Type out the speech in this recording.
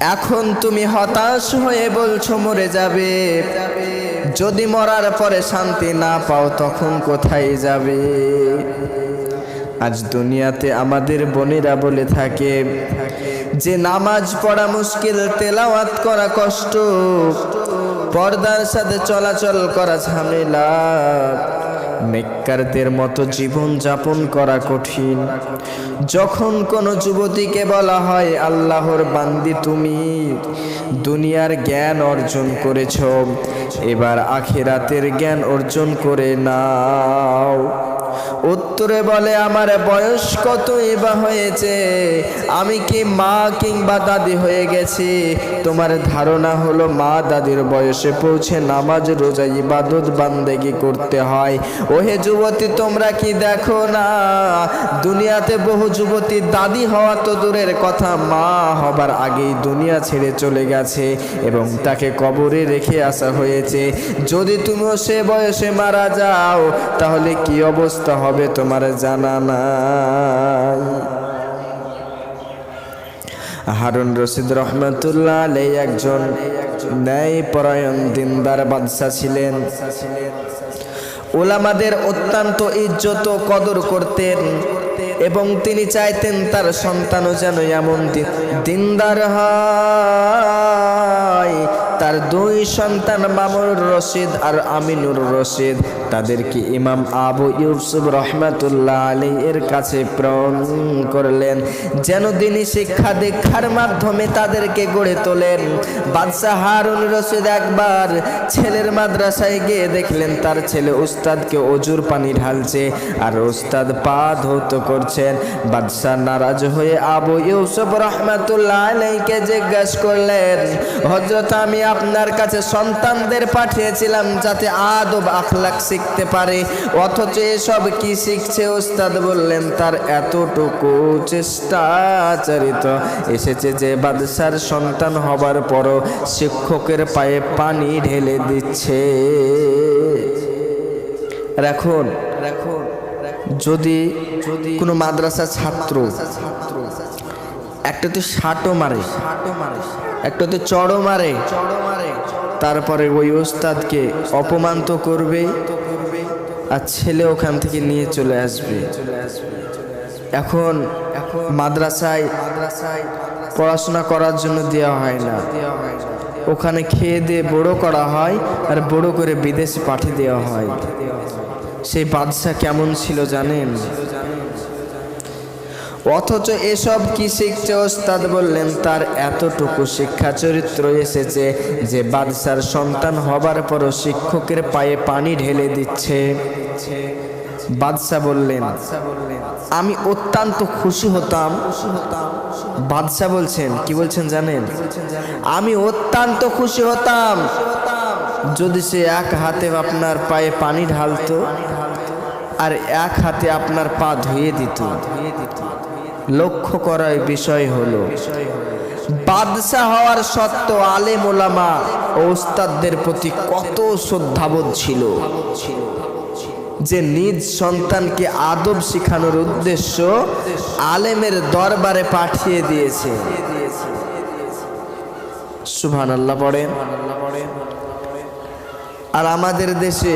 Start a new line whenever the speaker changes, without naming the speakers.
এখন তুমি হতাশ হয়ে বলছো মরে যাবে। যদি মরার পরে শান্তি না পাও, তখন কোথায় যাবে? আজ দুনিয়াতে আমাদের বোনেরা বলে থাকে, যে নামাজ পড়া মুশকিল, তেলাওয়াত করা কষ্ট, পর্দার সাথে চলাচল করা ঝামেলা। নেককারদের মতো জীবন যাপন করা কঠিন। যখন কোনো যুবতীকে বলা হয়, আল্লাহর বান্দি তুমি, দুনিয়ার জ্ঞান অর্জন করেছ, এবার আখেরাতের জ্ঞান অর্জন করে নাও। উত্তরে বলে, আমার বয়স কতই বা হয়েছে? আমি কি মা কিংবা দাদি হয়ে গেছি? তোমার ধারণা হলো, মা দাদির বয়সে পৌঁছে নামাজ, রোজা, ইবাদত, বান্দেগি করতে হয়। ওহে যুবতী, তোমরা কি দেখো না? দুনিয়াতে বহু যুবতী দাদি হওয়া তো দূরের কথা, মা হবার আগেই দুনিয়া ছেড়ে চলে গেছে এবং তাকে কবরে রেখে আসা হয়েছে। যদি তুমিও সে বয়সে মারা যাও, তাহলে কি অবস্থা হবে তোমার? জানা নাই। হারুন রশিদ রহমতুল্লাহ আলাই একজন ন্যায় পরায়ণ দিনদার বাদশা ছিলেন। ওলামাদের অত্যন্ত ইজ্জত কদর করতেন এবং তিনি চাইতেন তার সন্তানও যেন এমন দিনদার হয়। তার দুই সন্তান মামুর রশিদ আর আমিনুর রশিদ। তাদেরকে ইমাম আবু ইউসুফ রহমাতুল্লাহ আলী এর কাছে প্রেরণ করলেন। যেন তিনি শিক্ষা দীক্ষার মাধ্যমে তাদেরকে গড়ে তোলেন। বাদশাহ হারুন রশিদ একবার ছেলের মাদ্রাসায় গিয়ে দেখলেন তার ছেলে উস্তাদকে অজুর পানি ঢালছে আর উস্তাদ পা ধৌত করছেন। বাদশাহ নারাজ হয়ে আবু ইউসুফ রহমাতুল্লাহ আলাইকে জিজ্ঞাসা করলেন হজরত আমি আপনার কাছে সন্তানদের পাঠিয়েছিলাম যাতে আদব আখলাক শিখতে পারে। অথচ এসব কি শিখছে? ওস্তাদ বললেন তার এতটুকু চেষ্টাচারিত এসেছে যে বাদশার সন্তান হবার পরও শিক্ষকের পায়ে পানি ঢেলে দিচ্ছে। রাখুন রাখুন যদি যদি কোনো মাদ্রাসা ছাত্র ছাত্র একটা তো ষাটও মারে একটা তো চড়ও মারে, তারপরে ওই ওস্তাদকে অপমান তো করবে, আর ছেলে ওখান থেকে নিয়ে চলে আসবে। এখন এখন মাদ্রাসায় পড়াশোনা করার জন্য দেওয়া হয় না। ওখানে খেয়ে দিয়ে বড় করা হয়, আর বড় করে বিদেশে পাঠিয়ে দেওয়া হয়। সেই বাদশা কেমন ছিল জানেন? অথচ এসব কি শিখছে ওস্তাদ বললেন, তার এতটুকু শিক্ষা চরিত্র এসেছে যে বাদশার সন্তান হবার পরও শিক্ষকের পায়ে পানি ঢেলে দিচ্ছে। বাদশাহ বললেন, আমি অত্যন্ত খুশি হতাম। বাদশাহ বলছেন, কি বলছেন জানেন? আমি অত্যন্ত খুশি হতাম যদি সে এক হাতে আপনার পায়ে পানি ঢালতো আর এক হাতে আপনার পা ধুয়ে দিত। লক্ষ্য করার বিষয় হলো, বাদশাহ হওয়ার সত্ত্বেও আলেম ওলামা ও ওস্তাদদের প্রতি কত শ্রদ্ধাবোধ ছিল যে নিজ সন্তানকে আদব শিখানোর উদ্দেশ্য আলেমের দরবারে পাঠিয়ে দিয়েছে। সুভান আল্লাহ পড়েন আর আমাদের দেশে